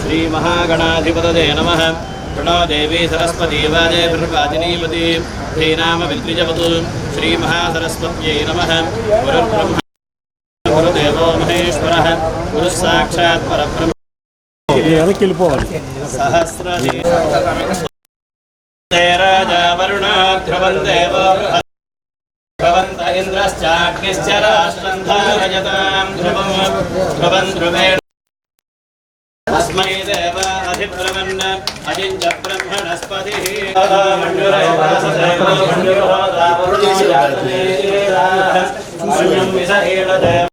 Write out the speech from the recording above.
श्रीमहागणाधिपतये नमः प्रणो देवी सरस्वती वाजे प्रवादिनीपति श्रीनाम विद्विजवतु श्रीमहासरस्वत्यै नमः गुरुर्ब्रह्म गुरुदेवो महेश्वरः गुरुः साक्षात् परब्रह्म सहस्र राजा वरुणाध्रुवन्देव ध्रुवन्त इन्द्रश्चाग्निश्च राष्ट्रं धारयतां ध्रुवं ध्रुवं ध्रुवेण तस्मै देव अधिब्रवन् अजिञ्च ब्रह्मणस्पतिः मण्डुरैवासदेवो मण्डुरोदावरुणो याते मण्डुं विषहेण देव